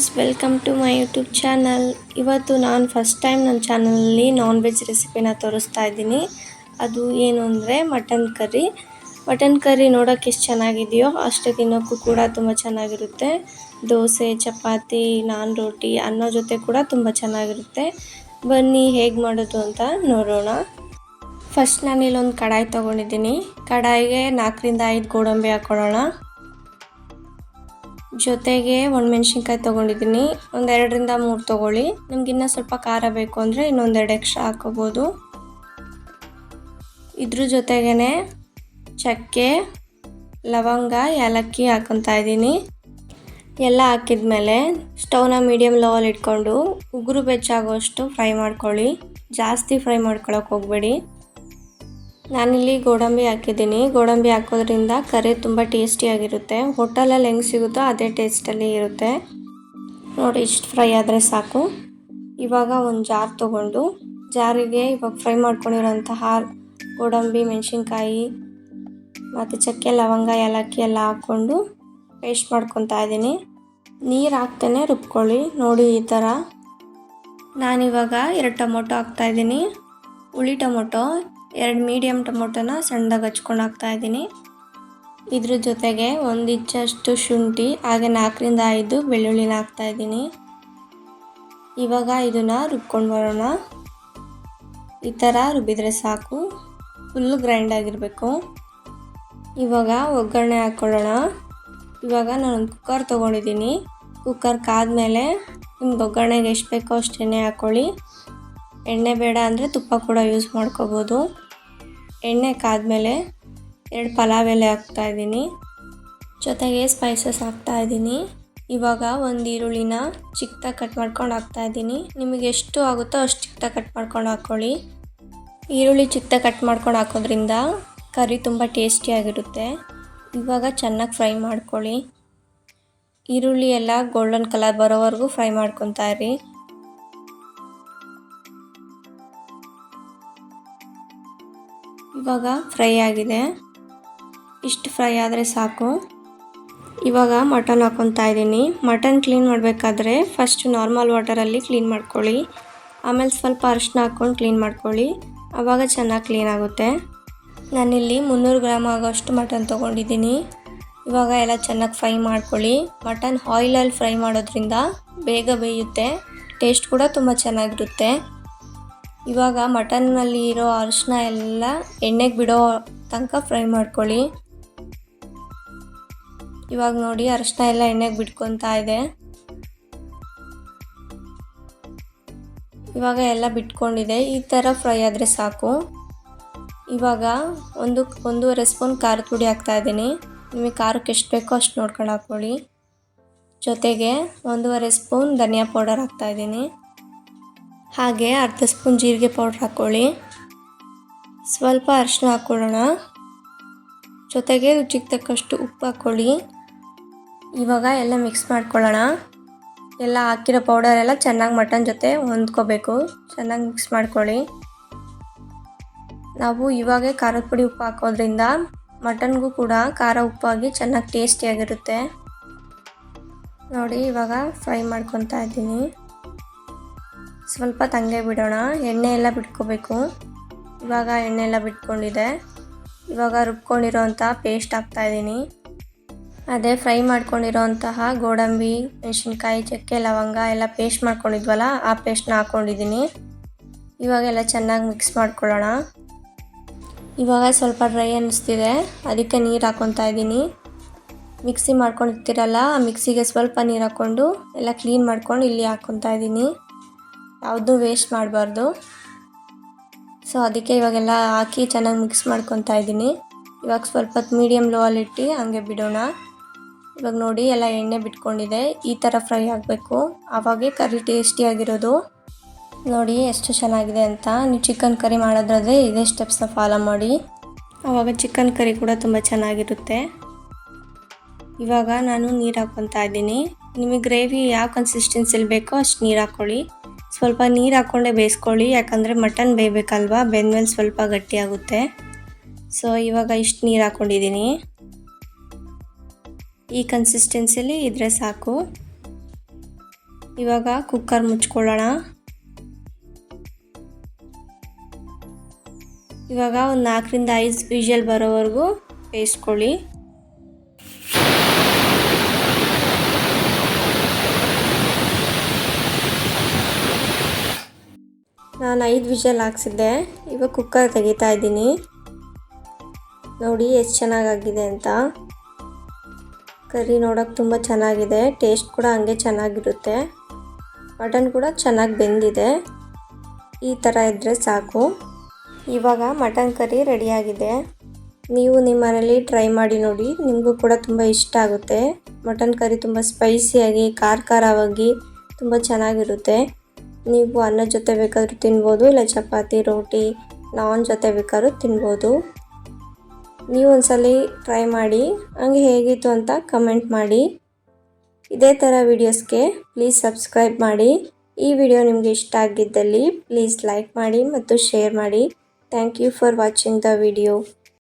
Friends welcome to my YouTube channel ಇವತ್ತು ನಾನು first time ನನ್ನ ಚಾನಲಲ್ಲಿ ನಾನ್ ವೆಜ್ ರೆಸಿಪಿನ ತೋರಿಸ್ತಾ ಇದ್ದೀನಿ. ಅದು ಏನು ಅಂದರೆ ಮಟನ್ ಕರಿ. ಮಟನ್ ಕರಿ ನೋಡೋಕೆ ಎಷ್ಟು ಚೆನ್ನಾಗಿದೆಯೋ ಅಷ್ಟು ತಿನ್ನೋಕ್ಕೂ ಕೂಡ ತುಂಬ ಚೆನ್ನಾಗಿರುತ್ತೆ. ದೋಸೆ, ಚಪಾತಿ, ನಾನ್ ರೋಟಿ, ಅನ್ನ ಜೊತೆ ಕೂಡ ತುಂಬ ಚೆನ್ನಾಗಿರುತ್ತೆ. ಬನ್ನಿ ಹೇಗೆ ಮಾಡೋದು ಅಂತ ನೋಡೋಣ. ಫಸ್ಟ್ ನಾನು ಇಲ್ಲೊಂದು ಕಡಾಯಿ ತೊಗೊಂಡಿದ್ದೀನಿ. ಕಡಾಯಿಗೆ ನಾಲ್ಕರಿಂದ ಐದು ಗೋಡಂಬಿ ಹಾಕ್ಕೊಳ್ಳೋಣ ಜೊತೆಗೆ ಒಣಮೆಣ್ಸಿನ್ಕಾಯಿ ತೊಗೊಂಡಿದ್ದೀನಿ. ಎರಡರಿಂದ ಮೂರು ತೊಗೊಳ್ಳಿ. ನಿಮ್ಗಿನ್ನ ಸ್ವಲ್ಪ ಖಾರ ಬೇಕು ಅಂದರೆ ಇನ್ನೊಂದೆರಡು ಎಕ್ಸ್ಟ್ರಾ ಹಾಕೋಬೋದು ಇದ್ರ ಜೊತೆಗೇ ಚಕ್ಕೆ, ಲವಂಗ, ಏಲಕ್ಕಿ ಹಾಕೊತಾ ಇದ್ದೀನಿ. ಎಲ್ಲ ಹಾಕಿದ ಮೇಲೆ ಸ್ಟೌವ್ನ ಮೀಡಿಯಮ್ ಲೋವಲ್ಲಿ ಇಟ್ಕೊಂಡು ಉಗುರು ಬೆಚ್ಚಾಗೋಷ್ಟು ಫ್ರೈ ಮಾಡ್ಕೊಳ್ಳಿ. ಜಾಸ್ತಿ ಫ್ರೈ ಮಾಡ್ಕೊಳಕ್ಕೆ ಹೋಗಬೇಡಿ. ನಾನಿಲ್ಲಿ ಗೋಡಂಬಿ ಹಾಕಿದ್ದೀನಿ. ಗೋಡಂಬಿ ಹಾಕೋದ್ರಿಂದ ಕರಿ ತುಂಬ ಟೇಸ್ಟಿಯಾಗಿರುತ್ತೆ ಹೋಟೆಲಲ್ಲಿ ಹೆಂಗೆ ಸಿಗುತ್ತೋ ಅದೇ ಟೇಸ್ಟಲ್ಲಿ ಇರುತ್ತೆ. ನೋಡಿ, ಇಷ್ಟು ಫ್ರೈ ಆದರೆ ಸಾಕು. ಇವಾಗ ಒಂದು ಜಾರ್ ತೊಗೊಂಡು ಜಾರಿಗೆ ಇವಾಗ ಫ್ರೈ ಮಾಡ್ಕೊಂಡಿರೋಂತಹ ಗೋಡಂಬಿ, ಮೆಣಸಿನ್ಕಾಯಿ, ಮತ್ತು ಚಕ್ಕೆ, ಲವಂಗ, ಏಲಕ್ಕಿ ಎಲ್ಲ ಹಾಕ್ಕೊಂಡು ಪೇಸ್ಟ್ ಮಾಡ್ಕೊತಾ ಇದ್ದೀನಿ. ನೀರು ಹಾಕ್ತೇನೆ, ರುಬ್ಕೊಳ್ಳಿ. ನೋಡಿ, ಈ ಥರ ನಾನಿವಾಗ ಎರಡು ಟೊಮೊಟೊ ಹಾಕ್ತಾಯಿದ್ದೀನಿ ಹುಳಿ ಟೊಮೊಟೊ ಎರಡು ಮೀಡಿಯಮ್ ಟೊಮೊಟೊನ ಸಣ್ಣದಾಗಿ ಹಚ್ಕೊಂಡು ಹಾಕ್ತಾಯಿದ್ದೀನಿ ಇದ್ರ ಜೊತೆಗೆ ಒಂದು ಇಂಚಷ್ಟು ಶುಂಠಿ, ಹಾಗೆ ನಾಲ್ಕರಿಂದ ಐದು ಬೆಳ್ಳುಳ್ಳಿನ ಹಾಕ್ತಾಯಿದ್ದೀನಿ ಇವಾಗ ಇದನ್ನು ರುಬ್ಕೊಂಡು ಬರೋಣ. ಈ ಥರ ರುಬ್ಬಿದ್ರೆ ಸಾಕು. ಫುಲ್ ಗ್ರೈಂಡ್ ಆಗಿರಬೇಕು. ಇವಾಗ ಒಗ್ಗರಣೆ ಹಾಕ್ಕೊಳ್ಳೋಣ ಇವಾಗ ನಾನು ಕುಕ್ಕರ್ ತೊಗೊಂಡಿದ್ದೀನಿ. ಕುಕ್ಕರ್ ಕಾದ್ಮೇಲೆ ನಿಮ್ಗೆ ಒಗ್ಗರಣೆಗೆ ಎಷ್ಟು ಬೇಕೋ ಅಷ್ಟು ಹಾಕ್ಕೊಳ್ಳಿ ಎಣ್ಣೆ ಬೇಡ ಅಂದರೆ ತುಪ್ಪ ಕೂಡ ಯೂಸ್ ಮಾಡ್ಕೋಬೋದು. ಎಣ್ಣೆ ಕಾದ್ಮೇಲೆ ಎರಡು ಪಲಾವ್ ಎಲೆ ಹಾಕ್ತಾ ಇದ್ದೀನಿ. ಜೊತೆಗೆ ಸ್ಪೈಸಸ್ ಹಾಕ್ತಾ ಇದ್ದೀನಿ. ಇವಾಗ ಒಂದು ಈರುಳ್ಳಿನ ಚಿಕ್ಕದಾಗಿ ಕಟ್ ಮಾಡ್ಕೊಂಡು ಹಾಕ್ತಾಯಿದ್ದೀನಿ ನಿಮಗೆ ಎಷ್ಟು ಆಗುತ್ತೋ ಅಷ್ಟು ಚಿಕ್ಕದಾಗಿ ಕಟ್ ಮಾಡ್ಕೊಂಡು ಹಾಕ್ಕೊಳ್ಳಿ ಈರುಳ್ಳಿ ಚಿಕ್ಕದಾಗಿ ಕಟ್ ಮಾಡ್ಕೊಂಡು ಹಾಕೋದ್ರಿಂದ ಕರಿ ತುಂಬ ಟೇಸ್ಟಿಯಾಗಿರುತ್ತೆ ಇವಾಗ ಚೆನ್ನಾಗಿ ಫ್ರೈ ಮಾಡ್ಕೊಳ್ಳಿ. ಈರುಳ್ಳಿ ಎಲ್ಲ ಗೋಲ್ಡನ್ ಕಲರ್ ಬರೋವರೆಗೂ ಫ್ರೈ ಮಾಡ್ಕೊತಾ ಇರಿ. ಇವಾಗ ಫ್ರೈ ಆಗಿದೆ. ಇಷ್ಟು ಫ್ರೈ ಆದರೆ ಸಾಕು. ಇವಾಗ ಮಟನ್ ಹಾಕೊತಾ ಇದ್ದೀನಿ. ಮಟನ್ ಕ್ಲೀನ್ ಮಾಡಬೇಕಾದ್ರೆ ಫಸ್ಟ್ ನಾರ್ಮಲ್ ವಾಟರಲ್ಲಿ ಕ್ಲೀನ್ ಮಾಡ್ಕೊಳ್ಳಿ. ಆಮೇಲೆ ಸ್ವಲ್ಪ ಅರಿಶಿನ ಹಾಕ್ಕೊಂಡು ಕ್ಲೀನ್ ಮಾಡ್ಕೊಳ್ಳಿ. ಆವಾಗ ಚೆನ್ನಾಗಿ ಕ್ಲೀನ್ ಆಗುತ್ತೆ. ನಾನಿಲ್ಲಿ ಮುನ್ನೂರು ಗ್ರಾಮ್ ಆಗೋಷ್ಟು ಮಟನ್ ತೊಗೊಂಡಿದ್ದೀನಿ. ಇವಾಗ ಎಲ್ಲ ಚೆನ್ನಾಗಿ ಫ್ರೈ ಮಾಡ್ಕೊಳ್ಳಿ. ಮಟನ್ ಆಯಿಲಲ್ಲಿ ಫ್ರೈ ಮಾಡೋದ್ರಿಂದ ಬೇಗ ಬೇಯುತ್ತೆ. ಟೇಸ್ಟ್ ಕೂಡ ತುಂಬ ಚೆನ್ನಾಗಿರುತ್ತೆ. ಇವಾಗ ಮಟನ್ನಲ್ಲಿ ಇರೋ ಅರಿಶಿನ ಎಲ್ಲ ಎಣ್ಣೆಗೆ ಬಿಡೋ ತನಕ ಫ್ರೈ ಮಾಡ್ಕೊಳ್ಳಿ. ಇವಾಗ ನೋಡಿ ಅರಿಶಿನ ಎಲ್ಲ ಎಣ್ಣೆಗೆ ಬಿಟ್ಕೊತಾ ಇದೆ. ಇವಾಗ ಎಲ್ಲ ಬಿಟ್ಕೊಂಡಿದೆ. ಈ ಥರ ಫ್ರೈ ಆದರೆ ಸಾಕು. ಇವಾಗ ಒಂದು, ಒಂದೂವರೆ ಸ್ಪೂನ್ ಖಾರದ ಪುಡಿ ಹಾಕ್ತಾ ಇದ್ದೀನಿ. ನಿಮಗೆ ಖಾರಕ್ಕೆ ಎಷ್ಟು ಬೇಕೋ ಅಷ್ಟು ನೋಡ್ಕೊಂಡು ಹಾಕ್ಕೊಳ್ಳಿ. ಜೊತೆಗೆ ಒಂದೂವರೆ ಸ್ಪೂನ್ ಧನಿಯಾ ಪೌಡರ್ ಹಾಕ್ತಾಯಿದ್ದೀನಿ ಹಾಗೆ ಅರ್ಧ ಸ್ಪೂನ್ ಜೀರಿಗೆ ಪೌಡ್ರ್ ಹಾಕ್ಕೊಳ್ಳಿ ಸ್ವಲ್ಪ ಅರಿಶಿನ ಹಾಕ್ಕೊಳ್ಳೋಣ ಜೊತೆಗೆ ರುಚಿಗೆ ತಕ್ಕಷ್ಟು ಉಪ್ಪು ಹಾಕ್ಕೊಳ್ಳಿ ಇವಾಗ ಎಲ್ಲ ಮಿಕ್ಸ್ ಮಾಡ್ಕೊಳ್ಳೋಣ. ಎಲ್ಲ ಹಾಕಿರೋ ಪೌಡರ್ ಎಲ್ಲ ಚೆನ್ನಾಗಿ ಮಟನ್ ಜೊತೆ ಹೊಂದ್ಕೋಬೇಕು. ಚೆನ್ನಾಗಿ ಮಿಕ್ಸ್ ಮಾಡ್ಕೊಳ್ಳಿ. ನಾವು ಇವಾಗೆ ಖಾರದ ಪುಡಿ ಉಪ್ಪು ಹಾಕೋದ್ರಿಂದ ಮಟನ್ಗೂ ಕೂಡ ಖಾರ ಉಪ್ಪಾಗಿ ಚೆನ್ನಾಗಿ ಟೇಸ್ಟಿಯಾಗಿರುತ್ತೆ ನೋಡಿ ಇವಾಗ ಫ್ರೈ ಮಾಡ್ಕೊತಾ ಇದ್ದೀನಿ. ಸ್ವಲ್ಪ ತಂಗೆ ಬಿಡೋಣ. ಎಣ್ಣೆ ಎಲ್ಲ ಬಿಟ್ಕೋಬೇಕು. ಇವಾಗ ಎಣ್ಣೆ ಎಲ್ಲ ಬಿಟ್ಕೊಂಡಿದೆ. ಇವಾಗ ರುಬ್ಕೊಂಡಿರೋಂಥ ಪೇಸ್ಟ್ ಹಾಕ್ತಾಯಿದ್ದೀನಿ ಅದೇ ಫ್ರೈ ಮಾಡ್ಕೊಂಡಿರೋಂತಹ ಗೋಡಂಬಿ, ಮೆಣಸಿನ್ಕಾಯಿ, ಚಕ್ಕೆ, ಲವಂಗ ಎಲ್ಲ ಪೇಸ್ಟ್ ಮಾಡ್ಕೊಂಡಿದ್ವಲ್ಲ, ಆ ಪೇಸ್ಟ್ನ ಹಾಕ್ಕೊಂಡಿದ್ದೀನಿ ಇವಾಗೆಲ್ಲ ಚೆನ್ನಾಗಿ ಮಿಕ್ಸ್ ಮಾಡ್ಕೊಳ್ಳೋಣ. ಇವಾಗ ಸ್ವಲ್ಪ ಡ್ರೈ ಅನ್ನಿಸ್ತಿದೆ. ಅದಕ್ಕೆ ನೀರು ಹಾಕ್ಕೊತಾ ಇದ್ದೀನಿ. ಮಿಕ್ಸಿ ಮಾಡ್ಕೊಂಡಿರ್ತೀರಲ್ಲ, ಆ ಮಿಕ್ಸಿಗೆ ಸ್ವಲ್ಪ ನೀರು ಹಾಕ್ಕೊಂಡು ಎಲ್ಲ ಕ್ಲೀನ್ ಮಾಡ್ಕೊಂಡು ಇಲ್ಲಿ ಹಾಕ್ಕೊತಾ ಇದ್ದೀನಿ. ಯಾವುದೂ ವೇಸ್ಟ್ ಮಾಡಬಾರ್ದು. ಸೊ ಅದಕ್ಕೆ ಇವಾಗೆಲ್ಲ ಹಾಕಿ ಚೆನ್ನಾಗಿ ಮಿಕ್ಸ್ ಮಾಡ್ಕೊತಾ ಇದ್ದೀನಿ. ಇವಾಗ ಸ್ವಲ್ಪ ಹೊತ್ತು ಮೀಡಿಯಮ್ ಲೋ ಇಟ್ಟು ಹಂಗೆ ಬಿಡೋಣ. ಇವಾಗ ನೋಡಿ ಎಲ್ಲ ಎಣ್ಣೆ ಬಿಟ್ಕೊಂಡಿದೆ. ಈ ಥರ ಫ್ರೈ ಆಗಬೇಕು. ಆವಾಗೆ ಕರಿ ಟೇಸ್ಟಿಯಾಗಿರೋದು ನೋಡಿ ಎಷ್ಟು ಚೆನ್ನಾಗಿದೆ ಅಂತ. ನೀವು ಚಿಕನ್ ಕರಿ ಮಾಡೋದ್ರೆ ಇದೇ ಸ್ಟೆಪ್ಸ್ನ ಫಾಲೋ ಮಾಡಿ. ಆವಾಗ ಚಿಕನ್ ಕರಿ ಕೂಡ ತುಂಬ ಚೆನ್ನಾಗಿರುತ್ತೆ. ಇವಾಗ ನಾನು ನೀರು ಹಾಕ್ಕೊತಾ ಇದ್ದೀನಿ. ನಿಮಗೆ ಗ್ರೇವಿ ಯಾವ ಕನ್ಸಿಸ್ಟೆನ್ಸಿಲಿ ಬೇಕೋ ಅಷ್ಟು ನೀರು ಹಾಕ್ಕೊಳ್ಳಿ ಸ್ವಲ್ಪ ನೀರು ಹಾಕ್ಕೊಂಡೆ ಬೇಯಿಸ್ಕೊಳ್ಳಿ, ಯಾಕಂದರೆ ಮಟನ್ ಬೇಯಬೇಕಲ್ವಾ? ಬೆಂದ್ಮೇಲೆ ಸ್ವಲ್ಪ ಗಟ್ಟಿಯಾಗುತ್ತೆ ಸೊ ಇವಾಗ ಇಷ್ಟು ನೀರು ಹಾಕ್ಕೊಂಡಿದ್ದೀನಿ ಈ ಕನ್ಸಿಸ್ಟೆನ್ಸಿಲಿ ಇದ್ರೆ ಸಾಕು. ಇವಾಗ ಕುಕ್ಕರ್ ಮುಚ್ಕೊಳ್ಳೋಣ. ಇವಾಗ ಒಂದು ನಾಲ್ಕರಿಂದ ಐದು ವಿಷಲ್ ಬರೋವರೆಗೂ ಬೇಯಿಸ್ಕೊಳ್ಳಿ. ನಾನು ಐದು ವಿಷಲ್ ಹಾಕ್ಸಿದ್ದೆ. ಇವಾಗ ಕುಕ್ಕರ್ ತೆಗಿತಾ ಇದ್ದೀನಿ. ನೋಡಿ ಎಷ್ಟು ಚೆನ್ನಾಗಾಗಿದೆ ಅಂತ. ಕರಿ ನೋಡೋಕೆ ತುಂಬ ಚೆನ್ನಾಗಿದೆ. ಟೇಸ್ಟ್ ಕೂಡ ಹಂಗೆ ಚೆನ್ನಾಗಿರುತ್ತೆ. ಮಟನ್ ಕೂಡ ಚೆನ್ನಾಗಿ ಬೆಂದಿದೆ. ಈ ಥರ ಇದ್ದರೆ ಸಾಕು. ಇವಾಗ ಮಟನ್ ಕರಿ ರೆಡಿಯಾಗಿದೆ. ನೀವು ನಿಮ್ಮನೇಲಿ ಟ್ರೈ ಮಾಡಿ ನೋಡಿ. ನಿಮಗೂ ಕೂಡ ತುಂಬ ಇಷ್ಟ ಆಗುತ್ತೆ. ಮಟನ್ ಕರಿ ತುಂಬ ಸ್ಪೈಸಿಯಾಗಿ, ಖಾರ ಖಾರವಾಗಿ ತುಂಬ ಚೆನ್ನಾಗಿರುತ್ತೆ. ನೀವು ಅನ್ನದ ಜೊತೆ ಬೇಕಾದರೂ ತಿನ್ಬೋದು, ಇಲ್ಲ ಚಪಾತಿ, ರೋಟಿ, ನಾನ್ ಜೊತೆ ಬೇಕಾದ್ರೂ ತಿನ್ಬೋದು. ನೀವು ಒಂದ್ಸಲ ಟ್ರೈ ಮಾಡಿ, ಹಂಗೆ ಹೇಗಿತ್ತು ಅಂತ ಕಮೆಂಟ್ ಮಾಡಿ. ಇದೇ ಥರ ವೀಡಿಯೋಸ್ಗೆ ಪ್ಲೀಸ್ ಸಬ್ಸ್ಕ್ರೈಬ್ ಮಾಡಿ. ಈ ವಿಡಿಯೋ ನಿಮಗೆ ಇಷ್ಟ ಆಗಿದ್ದಲ್ಲಿ ಪ್ಲೀಸ್ ಲೈಕ್ ಮಾಡಿ ಮತ್ತು ಶೇರ್ ಮಾಡಿ. Thank you for watching the video